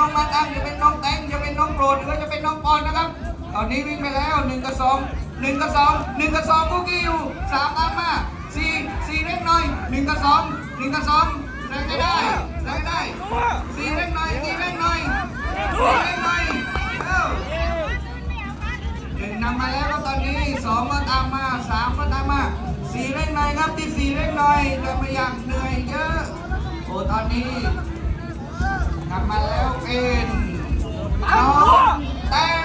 น้องมัดหรือว่าจะเป็นน้องปอนนะครับ ตอนนี้วิ่งไปแล้วหนึ่งกับสองหนึ่งกับสองหนึ่งกับสองคุกกี้อยู่สามตามมาสี่สี่เล็กหน่อยหนึ่งกับสองหนึ่งกับสองแรงไม่ได้แรงได้สี่เล็กหน่อยสี่เล็กหน่อยสี่เล็กหน่อยเอ้าหนึ่งนำมาแล้วครับตอนนี้สองก็ตามมาสามก็ตามมาสี่เล็กหน่อยครับที่สี่เล็กหน่อยเดินมาอย่างเหนื่อยเยอะโอ้ตอนนี้ กลับมาแล้วเป็นน้องแตง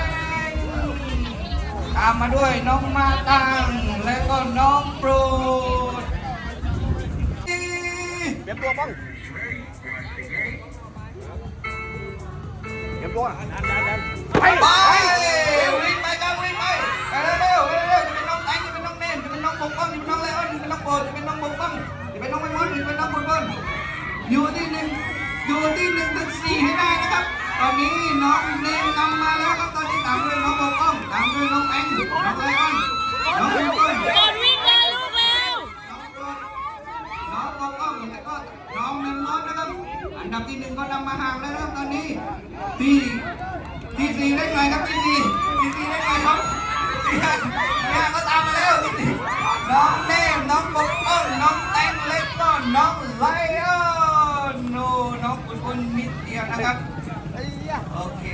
ตามมาด้วยน้องมาตังและก็น้องโปรดเตรียมตัวบ้างเตรียมตัวดันดันดันไปไปวิ่งไปกันวิ่งไปไปเร็วเร็วจะเป็นน้องแตงจะเป็นน้องเนมจะเป็นน้องปกป้องจะเป็นน้องเลออนจะเป็นน้องโปรดจะเป็นน้องปกป้อง อยู่ที่หนึ่งถึงสี่ให้ได้นะครับ ตอนนี้น้องเนมนำมาแล้วครับตอนนี้ตามด้วยน้องโบก้อมตามด้วยน้องแป้งน้องไลออนน้องเบลกอนโดนวิ่งเลยลูกแล้วน้องโบกองแล้วก็น้องเนมนนอนนะครับ อันดับที่หนึ่งก็นำมาห่างแล้วครับตอนนี้ที่ที่สี่ได้ไงครับที่สี่ที่สี่ได้ไงครับทีซีก็ตามมาแล้วทีซีน้องเนมน้องโบก้อมน้องแองเล็กก้อนน้อง นิดเดียวนะครับ โอเค